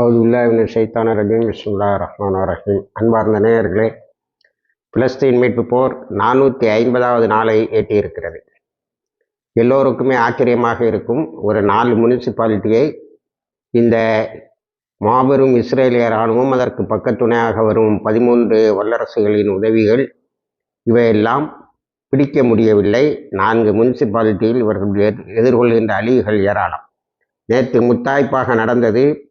அவுதுல்லாவின் சைத்தான ரஜீம். விஸ்முல்லா ரஹ்மான் ரஹீம். அன்பார்ந்த நேயர்களே பிலஸ்தீன் மீட்பு போர் நானூற்றி ஐம்பதாவது நாளை எட்டியிருக்கிறது. எல்லோருக்குமே ஆச்சரியமாக இருக்கும் ஒரு நாலு முனிசிபாலிட்டியை இந்த மாபெரும் இஸ்ரேலிய இராணுவம் அதற்கு பக்கத்துணையாக வரும் பதிமூன்று வல்லரசுகளின் உதவிகள் இவையெல்லாம் பிடிக்க முடியவில்லை. நான்கு முனிசிபாலிட்டியில் இவர்கள் எதிர்- எதிர்கொள்கின்ற அழிவுகள் ஏராளம். நேற்று முத்தாய்ப்பாக நடந்தது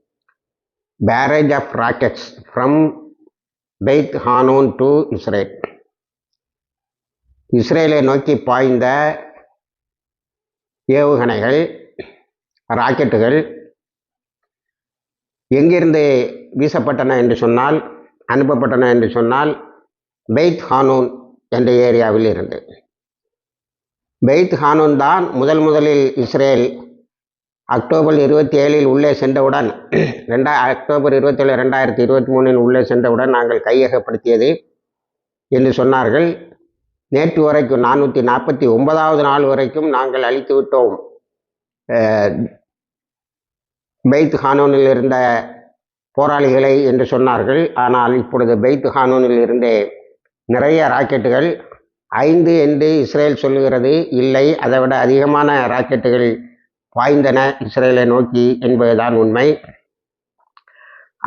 barrage of rockets from Beit Hanoun to Israel இஸ்ரேலை நோக்கி பாய்ந்த ஏவுகணைகள் ராக்கெட்டுகள் எங்கிருந்து வீசப்பட்டன என்று சொன்னால் அனுப்பப்பட்டன என்று சொன்னால் பெய்த் ஹானூன் என்ற ஏரியாவில் இருந்து. பெய்த் ஹானூன் தான் முதல் முதலில் இஸ்ரேல் அக்டோபர் இருபத்தி ஏழில் உள்ளே சென்றவுடன் ரெண்டா அக்டோபர் இருபத்தேழு ரெண்டாயிரத்தி இருபத்தி மூணில் உள்ளே சென்றவுடன் நாங்கள் கையகப்படுத்தியது என்று சொன்னார்கள். நேற்று வரைக்கும் நானூற்றி நாற்பத்தி ஒன்பதாவது நாள் வரைக்கும் நாங்கள் அழித்து விட்டோம். பெய்த் ஹானூனில் இருந்த போராளிகளை என்று சொன்னார்கள். ஆனால் இப்பொழுது பெய்த் ஹானூனில் இருந்தே நிறைய ராக்கெட்டுகள் ஐந்து என்று இஸ்ரேல் சொல்லுகிறது. இல்லை அதை விட அதிகமான ராக்கெட்டுகள் பாய்ந்தன இஸ்ரேலை நோக்கி என்பதுதான் உண்மை.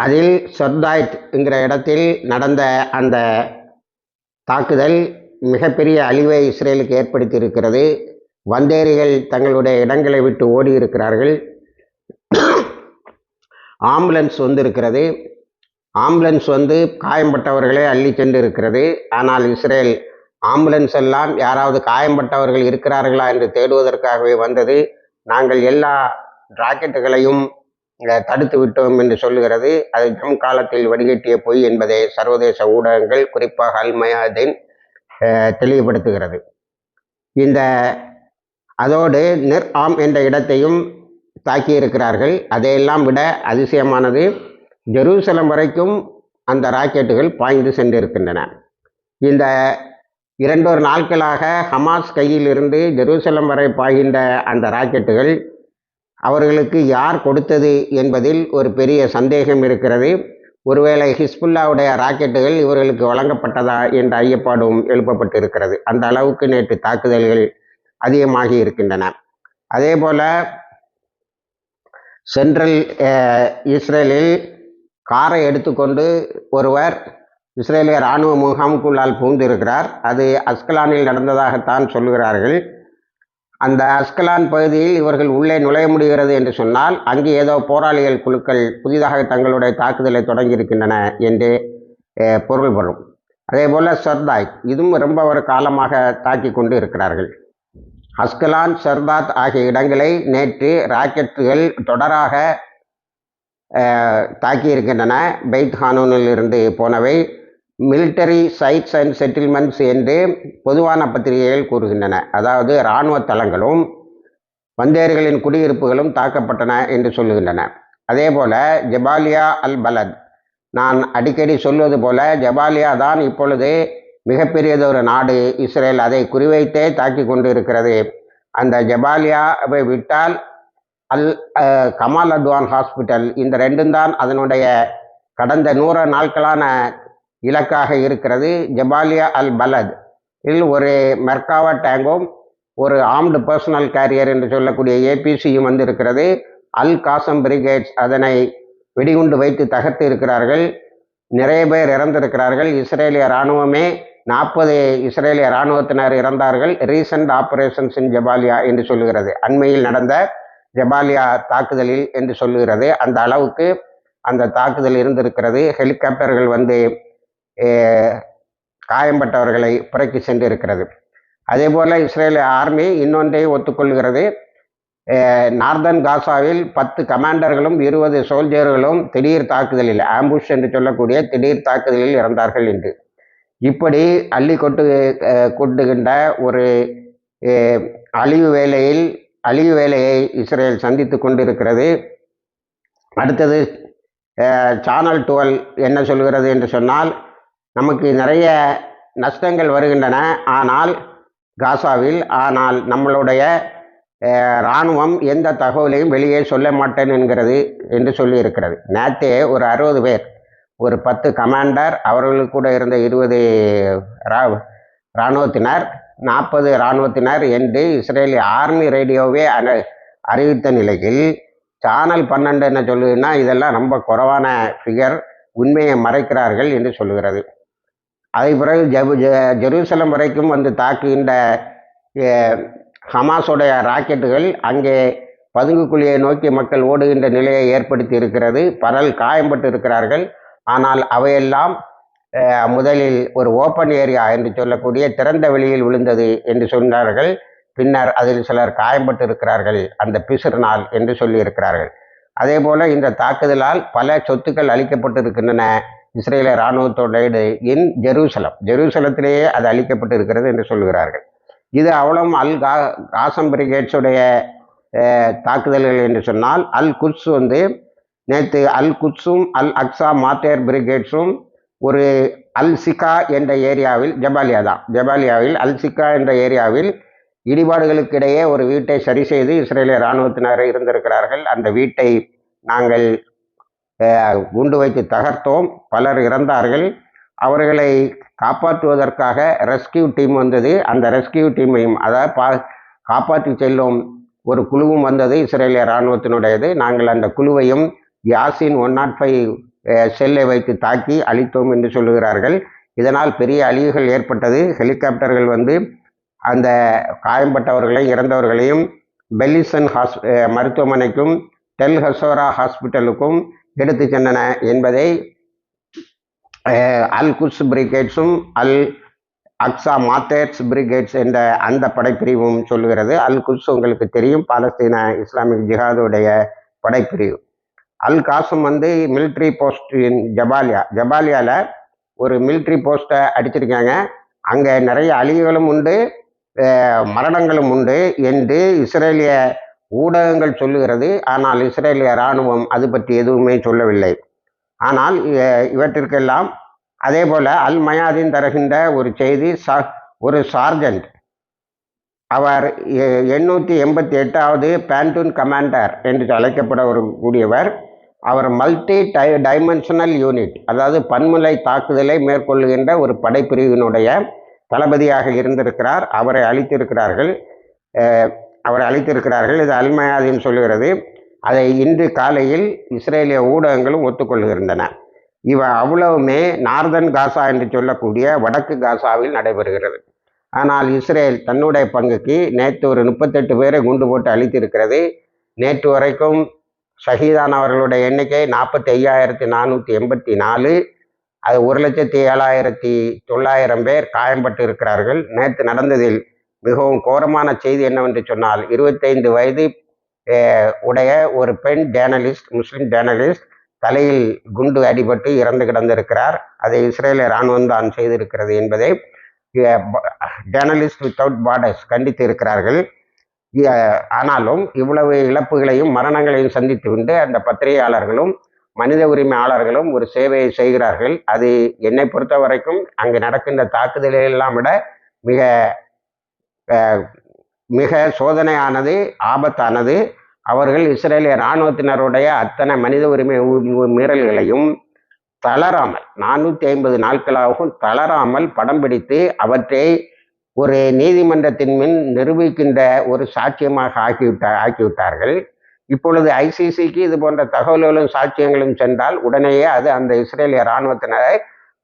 அதில் சர்தாய்ட் என்கிற இடத்தில் நடந்த அந்த தாக்குதல் மிகப்பெரிய அழிவை இஸ்ரேலுக்கு ஏற்படுத்தி இருக்கிறது வந்தேரிகள் தங்களுடைய இடங்களை விட்டு ஓடி இருக்கிறார்கள் ஆம்புலன்ஸ் வந்திருக்கிறது. ஆம்புலன்ஸ் வந்து காயம்பட்டவர்களே அள்ளி சென்று இருக்கிறது ஆனால் இஸ்ரேல் ஆம்புலன்ஸ் எல்லாம் யாராவது காயம்பட்டவர்கள் இருக்கிறார்களா என்று தேடுவதற்காகவே வந்தது. நாங்கள் எல்லா ராக்கெட்டுகளையும் தடுத்து விட்டோம் என்று சொல்லுகிறது. அது ஜம் காலத்தில் வடிகட்டிய பொய் என்பதை சர்வதேச ஊடகங்கள் குறிப்பாக அல்மயாதீன் தெளிவுபடுத்துகிறது. இந்த அதோடு நிர் ஆம் என்ற இடத்தையும் தாக்கியிருக்கிறார்கள். அதையெல்லாம் விட அதிசயமானது ஜெருசலம் வரைக்கும் அந்த ராக்கெட்டுகள் பாய்ந்து சென்றிருக்கின்றன. இந்த இரண்டொரு நாட்களாக ஹமாஸ் கையில் இருந்து ஜெருசலம் வரை பாய்கின்ற அந்த ராக்கெட்டுகள் அவர்களுக்கு யார் கொடுத்தது என்பதில் ஒரு பெரிய சந்தேகம் இருக்கிறது. ஒருவேளை ஹிஸ்புல்லாவுடைய ராக்கெட்டுகள் இவர்களுக்கு வழங்கப்பட்டதா என்ற ஐயப்பாடும் எழுப்பப்பட்டிருக்கிறது. அந்த அளவுக்கு நேற்று தாக்குதல்கள் அதிகமாகி இருக்கின்றன. அதே போல சென்ட்ரல் இஸ்ரேலில் காரை எடுத்துக்கொண்டு ஒருவர் இஸ்ரேலிய இராணுவ முகாமுக்குள்ளால் புகுந்திருக்கிறார். அது அஸ்கலானில் நடந்ததாகத்தான் சொல்லுகிறார்கள். அந்த அஸ்கலான் பகுதியில் இவர்கள் உள்ளே நுழைய முடிகிறது என்று சொன்னால் அங்கே ஏதோ போராளிகள் குழுக்கள் புதிதாக தங்களுடைய தாக்குதலை தொடங்கியிருக்கின்றன என்று பொருள்படும் அதே போல் சர்தாய் இதுவும் ரொம்ப ஒரு காலமாக தாக்கி கொண்டு இருக்கிறார்கள். அஸ்கலான் சர்தாத் ஆகிய இடங்களை நேற்று ராக்கெட்டுகள் தொடராக தாக்கியிருக்கின்றன. பெய்த் ஹானூனில் இருந்து போனவை. மிலிட்டரி சைட்ஸ் அண்ட் செட்டில்மெண்ட்ஸ் என்று பொதுவான பத்திரிகைகள் கூறுகின்றன. அதாவது இராணுவ தளங்களும் வந்தேர்களின் குடியிருப்புகளும் தாக்கப்பட்டன என்று சொல்லுகின்றன. அதே போல் ஜபாலியா அல் பலத் நான் அடிக்கடி சொல்வது போல ஜபாலியா தான் இப்பொழுது மிகப்பெரியதொரு நாடு. இஸ்ரேல் அதை குறிவைத்தே தாக்கி கொண்டு இருக்கிறது அந்த ஜபாலியாவை விட்டால் அல் கமால் அத்வான் ஹாஸ்பிட்டல். இந்த ரெண்டும் தான் அதனுடைய கடந்த நூறு நாட்களான இலக்காக இருக்கிறது. ஜபாலியா அல் பலத். இல் ஒரு மெர்காவா டேங்கும் ஒரு ஆம்டு பர்சனல் கேரியர் என்று சொல்லக்கூடிய ஏபிசியும் வந்து இருக்கிறது அல் காசம் பிரிகேட்ஸ் அதனை வெடிகுண்டு வைத்து தகர்த்து இருக்கிறார்கள். நிறைய பேர் இறந்திருக்கிறார்கள். இஸ்ரேலிய இராணுவமே நாற்பது இஸ்ரேலிய இராணுவத்தினர் இறந்தார்கள். ரீசன்ட் ஆப்ரேஷன்ஸ் இன் ஜபாலியா என்று சொல்லுகிறது. அண்மையில் நடந்த ஜபாலியா தாக்குதலில் என்று சொல்லுகிறது. அந்த அளவுக்கு அந்த தாக்குதல் இருந்திருக்கிறது. ஹெலிகாப்டர்கள் வந்து காயம்பட்டவர்களை புறக்கி சென்றிருக்கிறது. அதே போல் இஸ்ரேல் ஆர்மி இன்னொன்றை ஒத்துக்கொள்கிறது. நார்தன் காசாவில் பத்து கமாண்டர்களும் இருபது சோல்ஜர்களும் திடீர் தாக்குதலில் ஆம்புஷ் என்று சொல்லக்கூடிய திடீர் தாக்குதலில் இறந்தார்கள் என்று இப்படி அள்ளி கொட்டு கொட்டுகின்ற ஒரு அழிவு வேலையில் அழிவு வேலையை இஸ்ரேல் சந்தித்து கொண்டிருக்கிறது. அடுத்தது சேனல் டுவெல் என்ன சொல்கிறது என்று சொன்னால் நமக்கு நிறைய நஷ்டங்கள் வருகின்றன. ஆனால் காசாவில் ஆனால் நம்மளுடைய இராணுவம் எந்த தகவலையும் வெளியே சொல்ல மாட்டேன் என்கிறது என்று சொல்லியிருக்கிறது. நேற்றே ஒரு அறுபது பேர் ஒரு பத்து கமாண்டர் அவர்களுக்கு கூட இருந்த இருபது ரா இராணுவத்தினர் நாற்பது இராணுவத்தினர் என்று இஸ்ரேலி ஆர்மி ரேடியோவே அன அறிவித்த நிலையில் சேனல் பன்னெண்டு என்ன சொல்லுதுன்னா இதெல்லாம் ரொம்ப குறைவான ஃபிகர் உண்மையை மறைக்கிறார்கள் என்று சொல்லுகிறது. அதை பிறகு ஜெபு ஜெ- ஜெருசலம் வரைக்கும் வந்து தாக்குகின்ற ஹமாஸோடைய ஹமாஸுடைய ராக்கெட்டுகள் அங்கே பதுங்குக்குழியை நோக்கி மக்கள் ஓடுகின்ற நிலையை ஏற்படுத்தி இருக்கிறது. பலர் காயம்பட்டு இருக்கிறார்கள். ஆனால் அவையெல்லாம் முதலில் ஒரு ஓப்பன் ஏரியா என்று சொல்லக்கூடிய திறந்த வெளியில் விழுந்தது என்று சொன்னார்கள். பின்னர் அதில் சிலர் காயம்பட்டு இருக்கிறார்கள். அந்த பிசுறினால் என்று சொல்லியிருக்கிறார்கள். அதே போல் இந்த தாக்குதலால் பல சொத்துக்கள் அளிக்கப்பட்டு இருக்கின்றன இஸ்ரேல இராணுவத்தோட இன் ஜெருசலம். ஜெருசலத்திலேயே அது அளிக்கப்பட்டு இருக்கிறது என்று சொல்கிறார்கள். இது அவ்வளவு அல் கா காசம் பிரிகேட்ஸுடைய தாக்குதல்கள் என்று சொன்னால் அல் குட்ஸ் வந்து நேற்று அல் குட்ஸும் அல் அக்ஸா மாத்தேர் பிரிகேட்ஸும் ஒரு அல் சிகா என்ற ஏரியாவில் ஜபாலியா தான் ஜபாலியாவில் அல் சிகா என்ற ஏரியாவில் இடிபாடுகளுக்கிடையே ஒரு வீட்டை சரி செய்து இஸ்ரேலிய இராணுவத்தினர் இருந்திருக்கிறார்கள். அந்த வீட்டை நாங்கள் குண்டு வைத்து தகர்த்தோம். பலர் இறந்தார்கள். அவர்களை காப்பாற்றுவதற்காக ரெஸ்கியூ டீம் வந்தது. அந்த ரெஸ்கியூ டீமையும் அதாவது பா காப்பாற்றி செல்லும் ஒரு குழுவும் வந்தது. இஸ்ரேலிய இராணுவத்தினுடையது. நாங்கள் அந்த குழுவையும் யாசின் ஒன் நாட் ஃபைவ் செல்லை வைத்து தாக்கி அழித்தோம் என்று சொல்லுகிறார்கள். இதனால் பெரிய அழிவுகள் ஏற்பட்டது. ஹெலிகாப்டர்கள் வந்து அந்த காயம்பட்டவர்களையும் இறந்தவர்களையும் பெல்லிசன் ஹாஸ் மருத்துவமனைக்கும் டெல் ஹசோரா ஹாஸ்பிட்டலுக்கும் எடுத்து சென்றன என்பதை அல் குஸ் பிரிகேட்ஸும் அல் அக்ஸா மாத்தேட்ஸ் பிரிகேட்ஸ் என்ற அந்த படைப்பிரிவும் சொல்லுகிறது. அல் குஸ் உங்களுக்கு தெரியும் பாலஸ்தீன இஸ்லாமிக் ஜிஹாதுடைய படைப்பிரிவு. அல் காசும் வந்து மிலிட்ரி போஸ்ட் இன் ஜபாலியா. ஜபாலியாவில் ஒரு மிலிட்ரி போஸ்ட்டை அடிச்சிருக்காங்க. அங்கே நிறைய அழிவுகளும் உண்டு மரணங்களும் உண்டு என்று இஸ்ரேலிய ஊடகங்கள் சொல்லுகிறது ஆனால் இஸ்ரேலிய இராணுவம் அது பற்றி எதுவுமே சொல்லவில்லை. ஆனால் இவற்றிற்கெல்லாம் அதே போல் அல் மயாதீன் தருகின்ற ஒரு செய்தி சா ஒரு சார்ஜன்ட் அவர் எ- எண்ணூற்றி எண்பத்தி எட்டாவது பேண்டூன் கமாண்டர் என்று அழைக்கப்பட ஒரு கூடியவர் அவர் மல்டி டை டைமென்ஷனல் யூனிட் அதாவது பன்முலை தாக்குதலை மேற்கொள்ளுகின்ற ஒரு படைப்பிரிவினுடைய தளபதியாக இருந்திருக்கிறார் அவரை அழித்திருக்கிறார்கள். அவர் அழித்திருக்கிறார்கள். இது அல்மயாதீன் சொல்லுகிறது. அதை இன்று காலையில் இஸ்ரேலிய ஊடகங்களும் ஒத்துக்கொள்கின்றன. இவ அவ்வளவுமே நார்தன் காசா என்று சொல்லக்கூடிய வடக்கு காசாவில் நடைபெறுகிறது. ஆனால் இஸ்ரேல் தன்னுடைய பங்குக்கு நேற்று ஒரு முப்பத்தெட்டு பேரை குண்டு போட்டு அழித்திருக்கிறது. நேற்று வரைக்கும் ஷஹீதானவர்களுடைய எண்ணிக்கை நாற்பத்தி ஐயாயிரத்தி நானூற்றி எண்பத்தி நாலு. அது ஒரு லட்சத்தி ஏழாயிரத்தி தொள்ளாயிரம் பேர் காயம்பட்டு இருக்கிறார்கள் நேற்று நடந்ததில் மிகவும் கோரமான செய்தி என்னவென்று சொன்னால் இருபத்தைந்து வயது உடைய ஒரு பெண் ஜேர்னலிஸ்ட் முஸ்லிம் ஜேர்னலிஸ்ட் தலையில் குண்டு அடிபட்டு இறந்து கிடந்திருக்கிறார். அதை இஸ்ரேலிய இராணுவம் தான் செய்திருக்கிறது என்பதை ஜேர்னலிஸ்ட் வித்தவுட் பார்டர்ஸ் கண்டித்து இருக்கிறார்கள் ஆனாலும் இவ்வளவு இழப்புகளையும் மரணங்களையும் சந்தித்து கொண்டு அந்த பத்திரிகையாளர்களும் மனித உரிமையாளர்களும் ஒரு சேவையை செய்கிறார்கள். அது என்னை பொறுத்த வரைக்கும் அங்கு நடக்கின்ற தாக்குதலையெல்லாம் விட மிக மிக சோதனையானது ஆபத்தானது. அவர்கள் இஸ்ரேலிய இராணுவத்தினருடைய அத்தனை மனித உரிமை மீறல்களையும் தளராமல் நானூற்றி ஐம்பது நாட்களாகவும் தளராமல் படம் பிடித்து அவற்றை ஒரு நீதிமன்றத்தின் முன் நிரூபிக்கின்ற ஒரு சாட்சியமாக ஆக்கிவிட்ட ஆக்கிவிட்டார்கள். இப்பொழுது ஐசிசிக்கு இது போன்ற தகவல்களும் சாட்சியங்களும் சென்றால் உடனேயே அது அந்த இஸ்ரேலிய இராணுவத்தினரை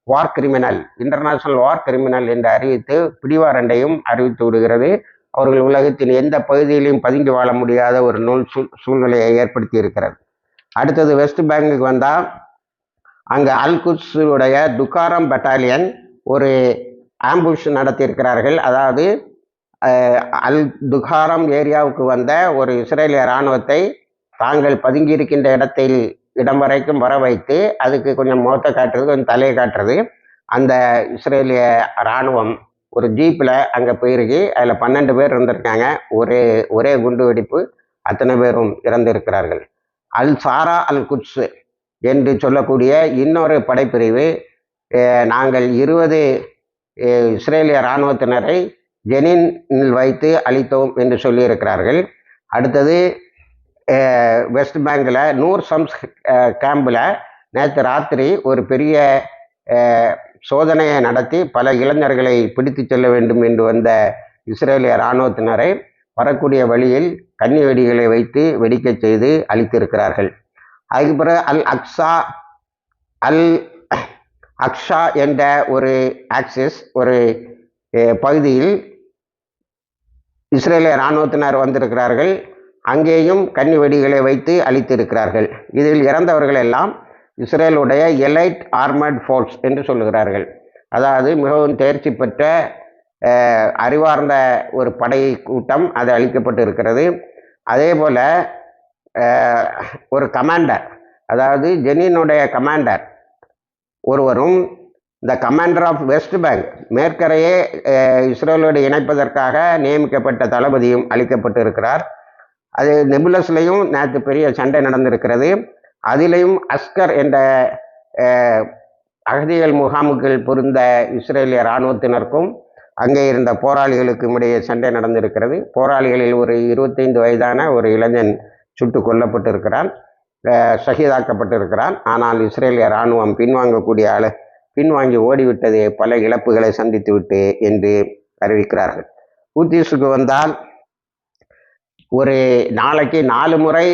war criminal international war criminal என்று அறிவித்து பிடிவாரண்டையும் அறிவித்து விடுகிறது. அவர்கள் உலகத்தின் எந்த பகுதியிலையும் பதுங்கி வாழ முடியாத ஒரு நூல் சூழ் சூழ்நிலையை ஏற்படுத்தி இருக்கிறது. அடுத்தது வெஸ்ட் பேங்குக்கு வந்தால் அங்கே அல்குட்ஸுடைய துக்காரம் பட்டாலியன் ஒரு ஆம்புஷ் நடத்தியிருக்கிறார்கள் அதாவது அல் துகாரம் ஏரியாவுக்கு வந்த ஒரு இஸ்ரேலிய இராணுவத்தை தாங்கள் பதுங்கியிருக்கின்ற இடத்தில் இடம் வரைக்கும் வர வைத்து அதுக்கு கொஞ்சம் முகத்தை காட்டுறது கொஞ்சம் தலையை காட்டுறது. அந்த இஸ்ரேலிய இராணுவம் ஒரு ஜீப்பில் அங்கே போயிருக்கு. அதில் பன்னெண்டு பேர் இருந்திருக்காங்க. ஒரே ஒரே குண்டு வெடிப்பு அத்தனை பேரும் இறந்திருக்கிறார்கள். அல் சாரா அல் குட்ஸ் என்று சொல்லக்கூடிய இன்னொரு படைப்பிரிவு நாங்கள் இருபது இஸ்ரேலிய இராணுவத்தினரை ஜெனினில் வைத்து அழித்தோம் என்று சொல்லியிருக்கிறார்கள். அடுத்தது வெஸ்ட் பேங்கில் நூர் சம்ஸ் கேம்பில் நேற்று ராத்திரி ஒரு பெரிய சோதனையை நடத்தி பல இளைஞர்களை பிடித்து செல்ல வேண்டும் என்று வந்த இஸ்ரேலிய இராணுவத்தினரை வரக்கூடிய வழியில் கன்னி வெடிகளை வைத்து வெடிக்கச் செய்து அழித்திருக்கிறார்கள். அதுக்கு பிறகு அல் அக்ஸா அல் அக்ஷா என்ற ஒரு ஆக்சிஸ் ஒரு பகுதியில் இஸ்ரேலிய இராணுவத்தினர் வந்திருக்கிறார்கள். அங்கேயும் கன்னி வெடிகளை வைத்து அழித்திருக்கிறார்கள். இதில் இறந்தவர்கள் எல்லாம் இஸ்ரேலுடைய எலைட் ஆர்மட் ஃபோர்ஸ் என்று சொல்லுகிறார்கள். அதாவது மிகவும் தேர்ச்சி பெற்ற அறிவார்ந்த ஒரு படை கூட்டம் அது அளிக்கப்பட்டு இருக்கிறது அதே போல் ஒரு கமாண்டர் அதாவது ஜெனினுடைய கமாண்டர் ஒருவரும் இந்த கமாண்டர் ஆஃப் வெஸ்ட் பேங்க் மேற்கரையே இஸ்ரேலோடு இணைப்பதற்காக நியமிக்கப்பட்ட தளபதியும் அளிக்கப்பட்டு இருக்கிறார் அது நெபுலஸ்லையும் நேற்று பெரிய சண்டை நடந்திருக்கிறது. அதிலையும் அஸ்கர் என்ற அகதிகள் முகாமுக்குள் பொருந்த இஸ்ரேலிய இராணுவத்தினருக்கும் அங்கே இருந்த போராளிகளுக்கும் இடையே சண்டை நடந்திருக்கிறது. போராளிகளில் ஒரு இருபத்தைந்து வயதான ஒரு இளைஞன் சுட்டு கொல்லப்பட்டிருக்கிறான். சகிதாக்கப்பட்டிருக்கிறான். ஆனால் இஸ்ரேலிய இராணுவம் பின்வாங்கக்கூடிய அள பின்வாங்கி ஓடிவிட்டது. பல இழப்புகளை சந்தித்துவிட்டு என்று அறிவிக்கிறார்கள். ஊத்தீஸுக்கு வந்தால் ஒரு நாளைக்கு நாலு முறை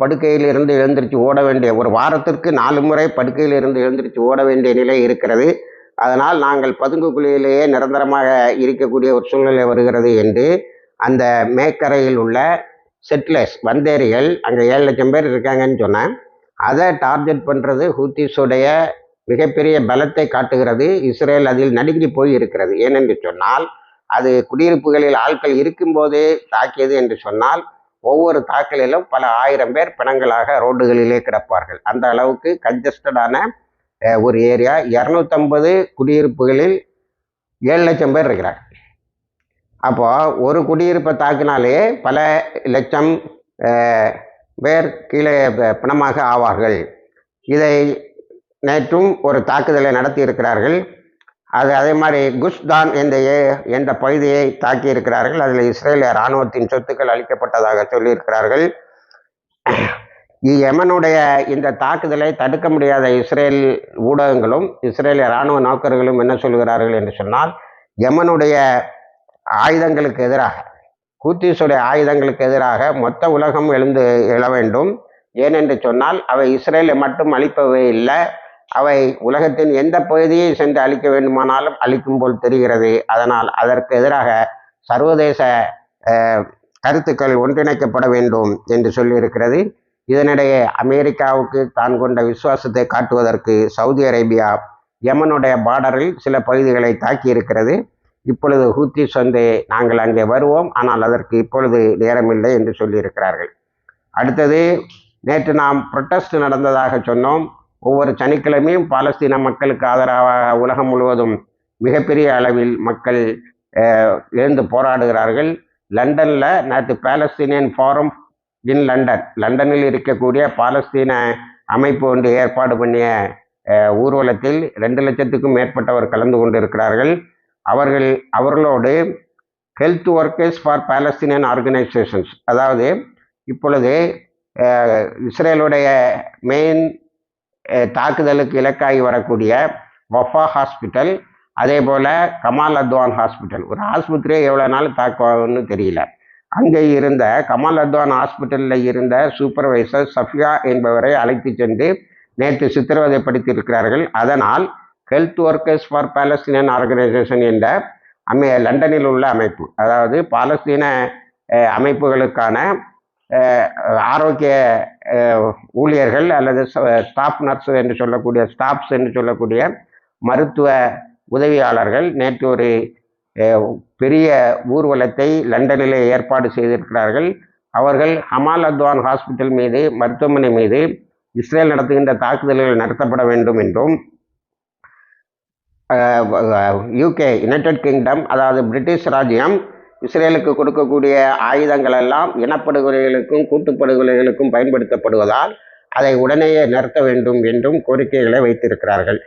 படுக்கையில் இருந்து எழுந்திரிச்சு ஓட வேண்டிய ஒரு வாரத்திற்கு நாலு முறை படுக்கையில் இருந்து எழுந்திரிச்சு ஓட வேண்டிய நிலை இருக்கிறது. அதனால் நாங்கள் பதுங்கு குழியிலேயே நிரந்தரமாக இருக்கக்கூடிய ஒரு சூழ்நிலை வருகிறது என்று அந்த மேக்கரையில் உள்ள செட்லர்ஸ் வந்தேரிகள் அங்கே ஏழு லட்சம் பேர் இருக்காங்கன்னு சொன்னேன். அதை டார்கெட் பண்ணுறது ஹூத்திஸுடைய மிகப்பெரிய பலத்தை காட்டுகிறது. இஸ்ரேல் அதில் நடுங்கி போய் இருக்கிறது ஏனென்று சொன்னால் அது குடியிருப்புகளில் ஆட்கள் இருக்கும்போதே தாக்கியது என்று சொன்னால் ஒவ்வொரு தாக்கலிலும் பல ஆயிரம் பேர் பிணங்களாக ரோடுகளிலே கிடப்பார்கள். அந்த அளவுக்கு கன்ஜஸ்டடான ஒரு ஏரியா. இரநூத்தம்பது குடியிருப்புகளில் ஏழு லட்சம் பேர் இருக்கிறாங்க அப்போது ஒரு குடியிருப்பை தாக்கினாலே பல லட்சம் பேர் கீழே பிணமாக ஆவார்கள். இதை நேற்றும் ஒரு தாக்குதலை நடத்தி இருக்கிறார்கள் அது அதே மாதிரி குஷ்தான் என்ற ஏ- என்ற பகுதியை தாக்கி இருக்கிறார்கள். அதில் இஸ்ரேலிய இராணுவத்தின் சொத்துக்கள் அளிக்கப்பட்டதாக சொல்லியிருக்கிறார்கள். எமனுடைய இந்த தாக்குதலை தடுக்க முடியாத இஸ்ரேல் ஊடகங்களும் இஸ்ரேலிய இராணுவ நோக்கர்களும் என்ன சொல்கிறார்கள் என்று சொன்னால் எமனுடைய ஆயுதங்களுக்கு எதிராக கூத்தீஸுடைய ஆயுதங்களுக்கு எதிராக மொத்த உலகம் எழுந்து எழ வேண்டும். ஏனென்று சொன்னால் அவை இஸ்ரேலை மட்டும் அளிப்பவே இல்லை. அவை உலகத்தின் எந்த பகுதியை சென்று அழிக்க வேண்டுமானாலும் அழிக்கும் போல் தெரிகிறது. அதனால் அதற்கு எதிராக சர்வதேச கருத்துக்கள் ஒன்றிணைக்கப்பட வேண்டும் என்று சொல்லியிருக்கிறது. இதனிடையே அமெரிக்காவுக்கு தான் கொண்ட விசுவாசத்தை காட்டுவதற்கு சவுதி அரேபியா யமனுடைய பார்டரில் சில பகுதிகளை தாக்கி இருக்கிறது இப்பொழுது ஹூத்திஸ் வந்து நாங்கள் அங்கே வருவோம். ஆனால் அதற்கு இப்பொழுது நேரமில்லை என்று சொல்லியிருக்கிறார்கள். அடுத்தது நேற்று நாம் ப்ரொட்டஸ்ட் நடந்ததாக சொன்னோம். ஒவ்வொரு சனிக்கிழமையும் பாலஸ்தீன மக்களுக்கு ஆதரவாக உலகம் முழுவதும் மிகப்பெரிய அளவில் மக்கள் எழுந்து போராடுகிறார்கள். லண்டனில் நேற்று பாலஸ்தீனியன் ஃபாரம் இன் லண்டன் லண்டனில் இருக்கக்கூடிய பாலஸ்தீன அமைப்பு ஒன்று ஏற்பாடு பண்ணிய ஊர்வலத்தில் ரெண்டு லட்சத்துக்கும் மேற்பட்டவர் கலந்து கொண்டிருக்கிறார்கள். அவர்கள் அவர்களோடு health workers for Palestinian organisations அதாவது இப்பொழுது இஸ்ரேலுடைய மெயின் தாக்குதலுக்கு இலக்காகி வரக்கூடிய வஃபா ஹாஸ்பிட்டல் அதே போல் கமால் அத்வான் ஹாஸ்பிட்டல். ஒரு ஆஸ்பத்திரியை எவ்வளோ நாள் தாக்குவாங்கன்னு தெரியல. அங்கே இருந்த கமால் அத்வான் ஹாஸ்பிட்டலில் இருந்த சூப்பர்வைசர் சஃபியா என்பவரை அழைத்து சென்று நேற்று சித்திரவதைப்படுத்தியிருக்கிறார்கள். அதனால் health workers for Palestinian organisation என்ற அமை லண்டனில் உள்ள அமைப்பு அதாவது பாலஸ்தீன அமைப்புகளுக்கான ஆரோக்கிய ஊழியர்கள் அல்லது ஸ்டாஃப் நர்ஸ் என்று சொல்லக்கூடிய ஸ்டாஃப்ஸ் என்று சொல்லக்கூடிய மருத்துவ உதவியாளர்கள் நேற்று ஒரு பெரிய ஊர்வலத்தை லண்டனிலே ஏற்பாடு செய்திருக்கிறார்கள். அவர்கள் ஹமால் அத்வான் ஹாஸ்பிட்டல் மீது மருத்துவமனை மீது இஸ்ரேல் நடத்துகின்ற தாக்குதல்கள் நடத்தப்பட வேண்டும் என்றும் யூகே யுனைடெட் கிங்டம் அதாவது பிரிட்டிஷ் ராஜ்யம் இஸ்ரேலுக்கு கொடுக்கக்கூடிய ஆயுதங்கள் எல்லாம் இனப்படுகொலைகளுக்கும் கூட்டுப்படுகொலைகளுக்கும் பயன்படுத்தப்படுவதால் அதை உடனேயே நிறுத்த வேண்டும் என்றும் கோரிக்கைகளை வைத்திருக்கிறார்கள்.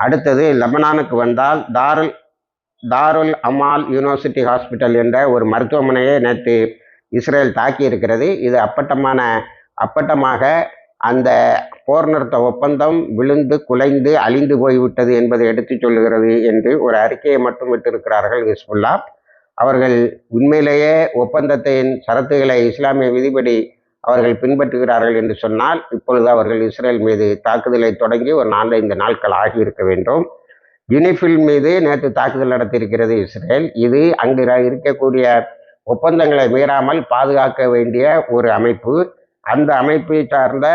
அடுத்தது லெபனானுக்கு வந்தால் தாருல் தாருல் அமால் யூனிவர்சிட்டி ஹாஸ்பிட்டல் என்ற ஒரு மருத்துவமனையை நேற்று இஸ்ரேல் தாக்கி இருக்கிறது இது அப்பட்டமான அப்பட்டமாக அந்த போர் நிறுத்த ஒப்பந்தம் விழுந்து குலைந்து அழிந்து போய்விட்டது என்பதை எடுத்துச் சொல்லுகிறது என்று ஒரு அறிக்கையை மட்டும் விட்டிருக்கிறார்கள் ஹிஸ்புல்லா. அவர்கள் உண்மையிலேயே ஒப்பந்தத்தின் சரத்துகளை இஸ்லாமிய விதிப்படி அவர்கள் பின்பற்றுகிறார்கள் என்று சொன்னால் இப்பொழுது அவர்கள் இஸ்ரேல் மீது தாக்குதலை தொடங்கி ஒரு நான்கைந்து நாட்கள் ஆகியிருக்க வேண்டும். யூனிஃபில் மீது நேற்று தாக்குதல் நடத்தியிருக்கிறது இஸ்ரேல். இது அங்கு இருக்கக்கூடிய ஒப்பந்தங்களை மீறாமல் பாதுகாக்க வேண்டிய ஒரு அமைப்பு. அந்த அமைப்பை சார்ந்த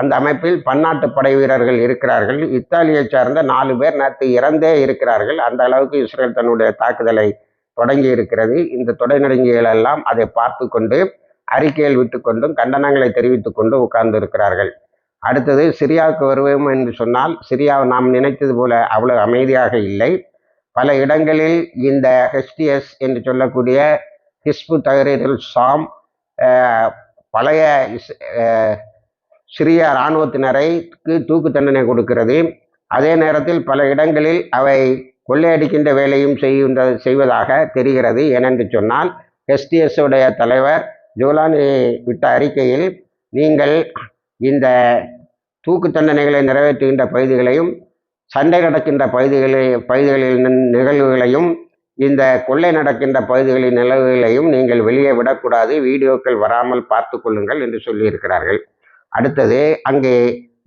அந்த அமைப்பில் பன்னாட்டு படை வீரர்கள் இருக்கிறார்கள். இத்தாலியை சார்ந்த நாலு பேர் நேற்று இறந்தே இருக்கிறார்கள். அந்த அளவுக்கு இஸ்ரேல் தன்னுடைய தாக்குதலை தொடங்கி இருக்கிறது. இந்த தொடை நெடுங்கிகள் எல்லாம் அதை பார்த்து கொண்டு அறிக்கையில் விட்டுக்கொண்டும் கண்டனங்களை தெரிவித்துக் கொண்டு உட்கார்ந்து இருக்கிறார்கள். அடுத்தது சிரியாவுக்கு வருவோம் என்று சொன்னால் சிரியா நாம் நினைத்தது போல அவ்வளவு அமைதியாக இல்லை. பல இடங்களில் இந்த ஹெச்டிஎஸ் என்று சொல்லக்கூடிய ஹிஸ்பு தகரீரில் சாம் பழைய சிறிய இராணுவத்தினரைக்கு தூக்கு தண்டனை கொடுக்கிறது. அதே நேரத்தில் பல இடங்களில் அவை கொள்ளையடிக்கின்ற வேலையும் செய்கின்ற செய்வதாக தெரிகிறது. ஏனென்று சொன்னால் எஸ்டிஎஸ் உடைய தலைவர் ஜோலானி விட்ட அறிக்கையில் நீங்கள் இந்த தூக்கு தண்டனைகளை நிறைவேற்றுகின்ற பகுதிகளையும் சண்டை நடக்கின்ற பகுதிகளை பகுதிகளில் நிகழ்வுகளையும் இந்த கொள்ளை நடக்கின்ற பகுதிகளின் நிலவுகளையும் நீங்கள் வெளியே விடக்கூடாது. வீடியோக்கள் வராமல் பார்த்து கொள்ளுங்கள் என்று சொல்லியிருக்கிறார்கள். அடுத்தது அங்கே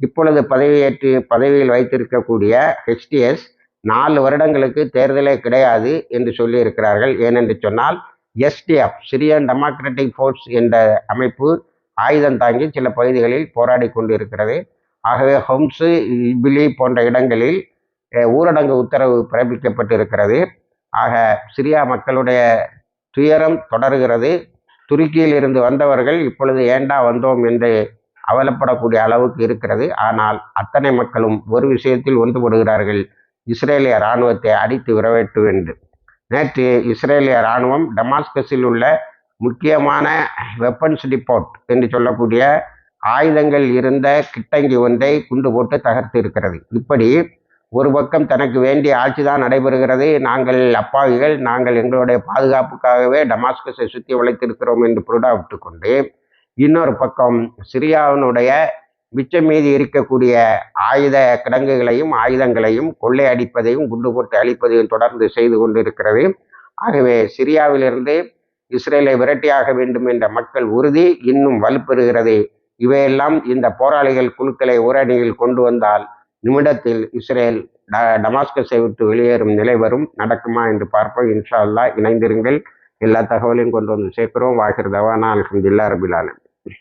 இப்பொழுது பதவியேற்று பதவியில் வைத்திருக்கக்கூடிய ஹெச்டிஎஸ் நாலு வருடங்களுக்கு தேர்தலே கிடையாது என்று சொல்லியிருக்கிறார்கள். ஏனென்று சொன்னால் எஸ்டிஎஃப் சிரியன் டெமோக்ராட்டிக் ஃபோர்ஸ் என்ற அமைப்பு ஆயுதம் தாங்கி சில பகுதிகளில் போராடி கொண்டு இருக்கிறது ஆகவே ஹொம்ஸு இபிலி போன்ற இடங்களில் ஊரடங்கு உத்தரவு பிறப்பிக்கப்பட்டிருக்கிறது. ஆக சிரியா மக்களுடைய துயரம் தொடர்கிறது. துருக்கியில் இருந்து வந்தவர்கள் இப்பொழுது ஏண்டா வந்தோம்? என்று அவலப்படக்கூடிய அளவுக்கு இருக்கிறது. ஆனால் அத்தனை மக்களும் ஒரு விஷயத்தில் ஒன்றுபடுகிறார்கள். இஸ்ரேலிய இராணுவத்தை அடித்து விரவேற்று என்று. நேற்று இஸ்ரேலிய இராணுவம் டமாஸ்கஸில் உள்ள முக்கியமான வெப்பன்ஸ் டிப்போர்ட் என்று சொல்லக்கூடிய ஆயுதங்கள் இருந்த கிட்டங்கி ஒன்றை குண்டு போட்டு தகர்த்து இருக்கிறது. இப்படி ஒரு பக்கம் தனக்கு வேண்டிய ஆட்சி தான் நடைபெறுகிறது. நாங்கள் அப்பாவிகள் நாங்கள் எங்களுடைய பாதுகாப்புக்காகவே டமாஸ்கஸை சுற்றி வளைத்திருக்கிறோம் என்று புருடா விட்டுக்கொண்டு இன்னொரு பக்கம் சிரியாவினுடைய மிச்சம் மீதி இருக்கக்கூடிய ஆயுத கிடங்குகளையும் ஆயுதங்களையும் கொள்ளை அடிப்பதையும் குண்டு போட்டு அழிப்பதையும் தொடர்ந்து செய்து கொண்டிருக்கிறது. ஆகவே சிரியாவிலிருந்து இஸ்ரேலை விரட்டியாக வேண்டும் என்ற மக்கள் உறுதி இன்னும் வலுப்பெறுகிறது. இவையெல்லாம் இந்த போராளிகள் குழுக்களை உரணியில் கொண்டு வந்தால் நிமிடத்தில் இஸ்ரேல் டமாஸ்கஸை விட்டு வெளியேறும் நிலை வரும். நடக்குமா என்று பார்ப்போம். இன்ஷா அல்லா இணைந்திருங்கள். எல்லா தகவலையும் கொண்டு வந்து சேர்க்கிறோம். வாகிர் நான் அலமதுல்லா ரபிலாலும்